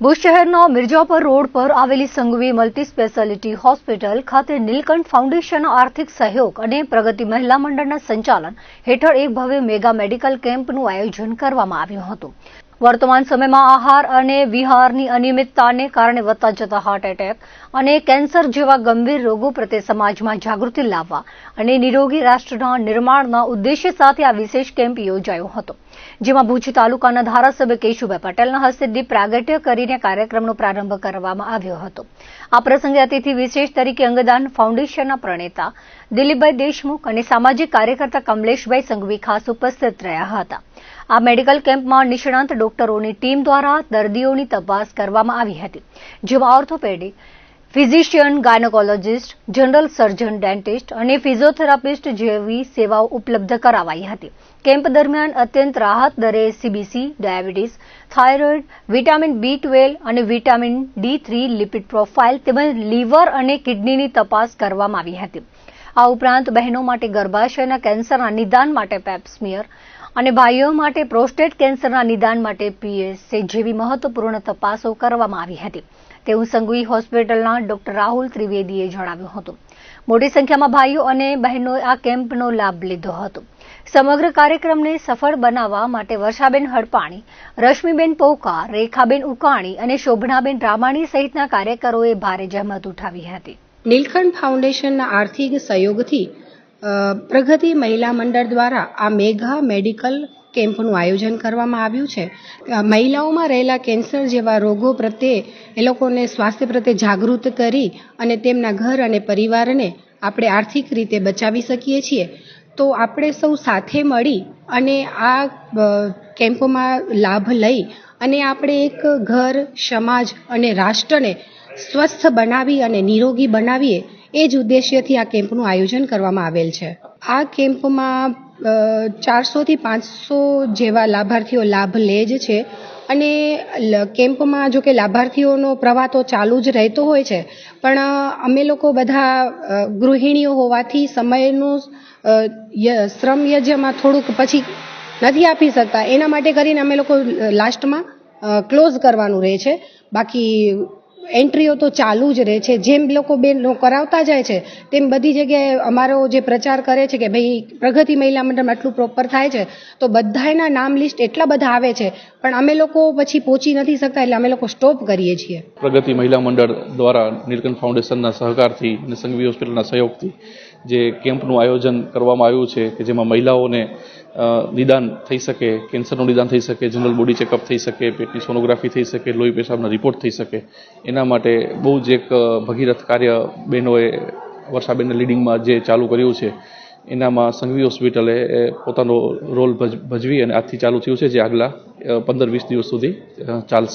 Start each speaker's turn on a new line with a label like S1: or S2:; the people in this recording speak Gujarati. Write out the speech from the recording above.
S1: ભુજ શહેરના મિર્જાપર રોડ પર આવેલી સંઘવી મલ્ટી સ્પેશિયાલિટી હોસ્પિટલ ખાતે નીલકંઠ ફાઉન્ડેશન આર્થિક સહયોગ અને પ્રગતિ મહિલા મંડળના સંચાલન હેઠળ એક ભવ્ય મેગા મેડિકલ કેમ્પનું આયોજન કરવામાં આવ્યું હતું. વર્તમાન સમયમાં આહાર અને વિહારની અનિયમિતતાને કારણે વધતા જતા હાર્ટ એટેક અને કેન્સર જેવા ગંભીર રોગો પ્રત્યે સમાજમાં જાગૃતિ લાવવા અને નિરોગી રાષ્ટ્રના નિર્માણના ઉદ્દેશ્ય સાથે આ વિશેષ કેમ્પ યોજાયો હતો, જેમાં ભુજ તાલુકાના ધારાસભ્ય કેશુભાઈ પટેલના હસ્તે દીપ પ્રાગટ્ય કરીને કાર્યક્રમનો પ્રારંભ કરવામાં આવ્યો હતો. આ પ્રસંગે અતિથિ વિશેષ તરીકે અંગદાન ફાઉન્ડેશનના પ્રણેતા દિલીપભાઈ દેશમુખ અને સામાજિક કાર્યકર્તા કમલેશભાઈ સંઘવી ખાસ ઉપસ્થિત રહ્યા હતા. આ મેડિકલ કેમ્પમાં નિષ્ણાંત ડોક્ટરોની ટીમ દ્વારા દર્દીઓની તપાસ કરવામાં આવી હતી, જેમાં orthopaedic, physician, gynaecologist, general surgeon dentist અને ફિઝિયોથેરાપિસ્ટ જેવી સેવાઓ ઉપલબ્ધ કરાવાઈ હતી. કેમ્પ દરમિયાન અત્યંત રાહત દરે CBC diabetes, thyroid, vitamin B twelve અને vitamin D three lipid profile તેમજ લીવર અને કિડનીની તપાસ કરવામાં આવી હતી. આ ઉપરાંત બહેનો માટે ગર્ભાશયના કેન્સરના નિદાન માટે પેપ્સમિયર અને ભાઈઓ માટે પ્રોસ્ટેટ કેન્સરના નિદાન માટે પીએસએ જેવી મહત્વપૂર્ણ તપાસો કરવામાં આવી હતી. તેવું સંગવી હોસ્પિટલના ડોક્ટર રાહુલ ત્રિવેદીએ જણાવ્યું હતું. મોટી સંખ્યામાં ભાઈઓ અને બહેનોએ આ કેમ્પનો લાભ લીધો હતો. સમગ્ર કાર્યક્રમને સફળ બનાવવા માટે વર્ષાબેન હડપાણી, રશ્મિબેન પોકા રેખાબેન ઉકાણી અને શોભનાબેન રામાણી સહિતના કાર્યકરોએ ભારે જહેમત ઉઠાવી હતી.
S2: નીલકંઠ ફાઉન્ડેશનના આર્થિક સહયોગથી પ્રગતિ મહિલા મંડળ દ્વારા આ મેઘા મેડિકલ કેમ્પનું આયોજન કરવામાં આવ્યું છે. મહિલાઓમાં રહેલા કેન્સર જેવા રોગો પ્રત્યે એ લોકોને સ્વાસ્થ્ય પ્રત્યે જાગૃત કરી અને તેમના ઘર અને પરિવારને આપણે આર્થિક રીતે બચાવી શકીએ છીએ. તો આપણે સૌ સાથે મળી અને આ કેમ્પોમાં લાભ લઈ અને આપણે એક ઘર, સમાજ અને રાષ્ટ્રને સ્વસ્થ બનાવી અને નિરોગી બનાવીએ એ જ ઉદ્દેશ્યથી આ કેમ્પનું આયોજન કરવામાં આવેલ છે. આ કેમ્પમાં ચારસોથી પાંચસો જેવા લાભાર્થીઓ લાભ લે જ છે અને કેમ્પમાં જો કે લાભાર્થીઓનો પ્રવાહ તો ચાલુ જ રહેતો હોય છે, પણ અમે લોકો બધા ગૃહિણીઓ હોવાથી સમયનું શ્રમ યજ્ઞમાં થોડુંક પછી નથી આપી શકતા. એના માટે કરીને અમે લોકો લાસ્ટમાં ક્લોઝ કરવાનું રહે છે. બાકી એન્ટ્રીઓ તો ચાલુ જ રહે છે. જેમ લોકો બેનો કરાવતા જાય છે, તેમ બધી જગ્યાએ અમારો જે પ્રચાર કરે છે કે ભાઈ પ્રગતિ મહિલા મંડળમાં આટલું પ્રોપર થાય છે, તો બધાયના નામ લિસ્ટ એટલા બધા આવે છે, પણ અમે લોકો પછી પહોંચી નથી શકતા એટલે અમે લોકો સ્ટોપ કરીએ છીએ.
S3: પ્રગતિ મહિલા મંડળ દ્વારા નીલકંઠ ફાઉન્ડેશનના સહકારથી અને સંઘવી હોસ્પિટલના સહયોગથી જે કેમ્પનું આયોજન કરવામાં આવ્યું છે કે જેમાં મહિલાઓને નિદાન થઈ શકે, કેન્સરનું નિદાન થઈ શકે, જનરલ બોડી ચેકઅપ થઈ શકે, પેટની સોનોગ્રાફી થઈ શકે, લોહી પેશાબના રિપોર્ટ થઈ શકે. એના માટે બહુ જ એક ભગીરથ કાર્ય બહેનોએ, વર્ષાબેનના લીડિંગમાં જે ચાલુ કર્યું છે, એનામાં સંઘવી હોસ્પિટલે પોતાનો રોલ ભજ- ભજવી અને આજથી ચાલુ થયું છે, જે આગલા પંદર વીસ દિવસ સુધી ચાલશે.